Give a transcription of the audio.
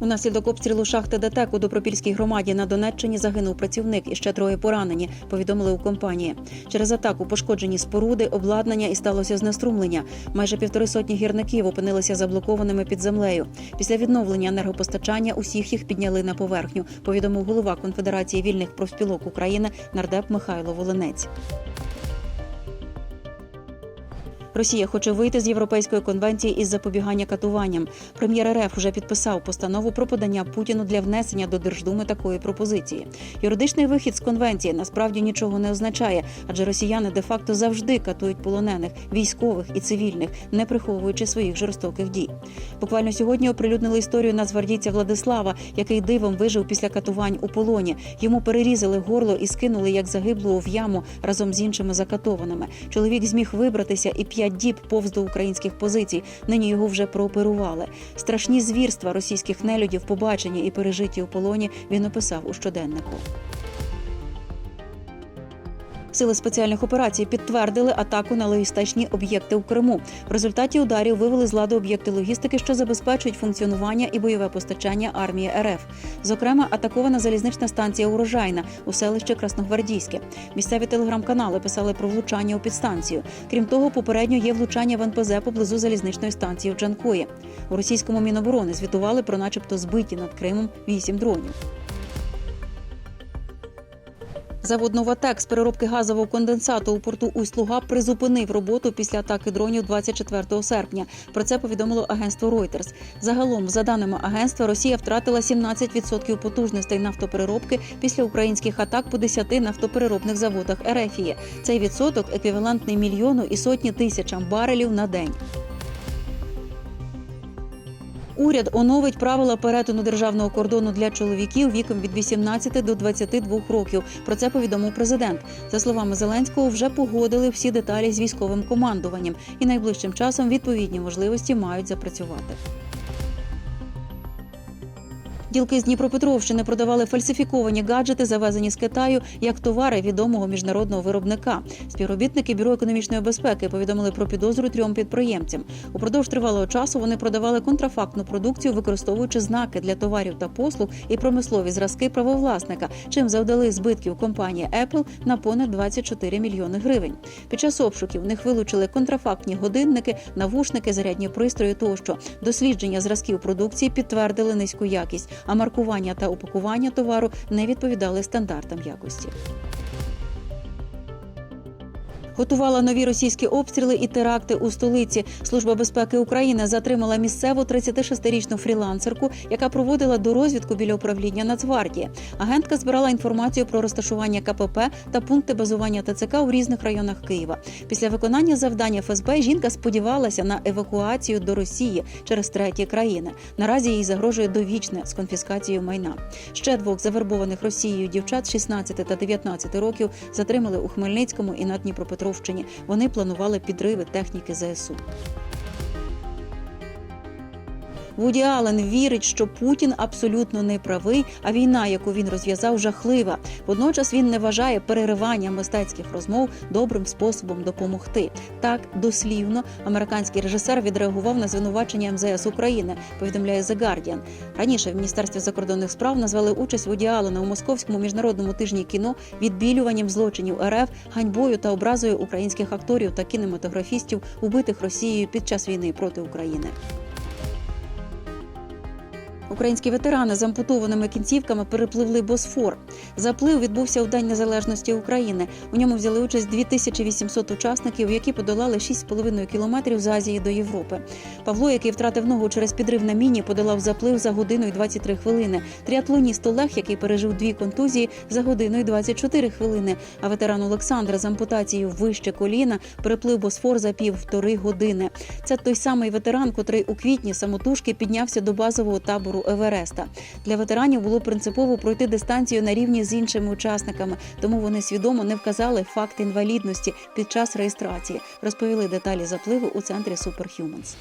Унаслідок обстрілу шахти ДТЕК у Добропільській громаді на Донеччині загинув працівник і ще троє поранені. Повідомили у компанії. Через атаку пошкоджені споруди, обладнання і сталося знеструмлення. Майже півтори сотні гірників опинилися заблокованими під землею. Після відновлення енергопостачання усіх їх підняли на поверхню. Повідомив голова Конфедерації вільних профспілок України нардеп Михайло Волинець. Росія хоче вийти з Європейської конвенції із запобігання катуванням. Прем'єр РФ вже підписав постанову про подання Путіну для внесення до Держдуми такої пропозиції. Юридичний вихід з конвенції насправді нічого не означає, адже росіяни де-факто завжди катують полонених, військових і цивільних, не приховуючи своїх жорстоких дій. Буквально сьогодні оприлюднили історію нацгвардійця Владислава, який дивом вижив після катувань у полоні. Йому перерізали горло і скинули як загиблого в яму разом з іншими закатованими. Чоловік зміг вибратися і п'ять діб повз до українських позицій. Нині його вже прооперували. Страшні звірства російських нелюдів, побачені і пережиті у полоні. Він описав у щоденнику. Сили спеціальних операцій підтвердили атаку на логістичні об'єкти у Криму. В результаті ударів вивели з ладу об'єкти логістики, що забезпечують функціонування і бойове постачання армії РФ. Зокрема, атакована залізнична станція Урожайна у селищі Красногвардійське. Місцеві телеграм-канали писали про влучання у підстанцію. Крім того, попередньо є влучання в НПЗ поблизу залізничної станції в Джанкої. У російському міноборони звітували про, начебто, збиті над Кримом вісім дронів. Завод «Новатек» з переробки газового конденсату у порту Усть-Луга призупинив роботу після атаки дронів 24 серпня. Про це повідомило агентство Reuters. Загалом, за даними агентства, Росія втратила 17% потужностей нафтопереробки після українських атак по 10 нафтопереробних заводах Ерефії. Цей відсоток еквівалентний мільйону і сотні тисячам барелів на день. Уряд оновить правила перетину державного кордону для чоловіків віком від 18 до 22 років. Про це повідомив президент. За словами Зеленського, вже погодили всі деталі з військовим командуванням, і найближчим часом відповідні можливості мають запрацювати. Ділки з Дніпропетровщини продавали фальсифіковані гаджети, завезені з Китаю, як товари відомого міжнародного виробника. Співробітники бюро економічної безпеки повідомили про підозру трьом підприємцям. Упродовж тривалого часу вони продавали контрафактну продукцію, використовуючи знаки для товарів та послуг і промислові зразки правовласника, чим завдали збитків компанії Apple на понад 24 мільйони гривень. Під час обшуків в них вилучили контрафактні годинники, навушники, зарядні пристрої тощо. Дослідження зразків продукції підтвердили низьку якість а маркування та упакування товару не відповідали стандартам якості. Готувала нові російські обстріли і теракти у столиці. Служба безпеки України затримала місцеву 36-річну фрілансерку, яка проводила дорозвідку біля управління Нацгвардії. Агентка збирала інформацію про розташування КПП та пункти базування ТЦК у різних районах Києва. Після виконання завдання ФСБ жінка сподівалася на евакуацію до Росії через треті країни. Наразі їй загрожує довічне з конфіскацією майна. Ще двох завербованих Росією дівчат 16 та 19 років затримали у Хмельницькому і на Дніпропетровщині. Вони планували підриви техніки ЗСУ. Вуді Аллен вірить, що Путін абсолютно не правий, а війна, яку він розв'язав, жахлива. Водночас він не вважає переривання мистецьких розмов добрим способом допомогти. Так дослівно американський режисер відреагував на звинувачення МЗС України. Повідомляє The Guardian. Раніше в міністерстві закордонних справ назвали участь Вуді Аллена у московському міжнародному тижні кіно відбілюванням злочинів РФ, ганьбою та образою українських акторів та кінематографістів, убитих Росією під час війни проти України. Українські ветерани з ампутованими кінцівками перепливли Босфор. Заплив відбувся у День Незалежності України. У ньому взяли участь 2800 учасників, які подолали 6,5 кілометрів з Азії до Європи. Павло, який втратив ногу через підрив на міні, подолав заплив за годину і 23 хвилини. Тріатлоніст Олег, який пережив дві контузії, за годину і 24 хвилини. А ветеран Олександр з ампутацією вище коліна переплив Босфор за півтори години. Це той самий ветеран, котрий у квітні самотужки піднявся до базового табору Евереста. Для ветеранів було принципово пройти дистанцію на рівні з іншими учасниками, тому вони свідомо не вказали факт інвалідності під час реєстрації. Розповіли деталі запливу у центрі Superhumans.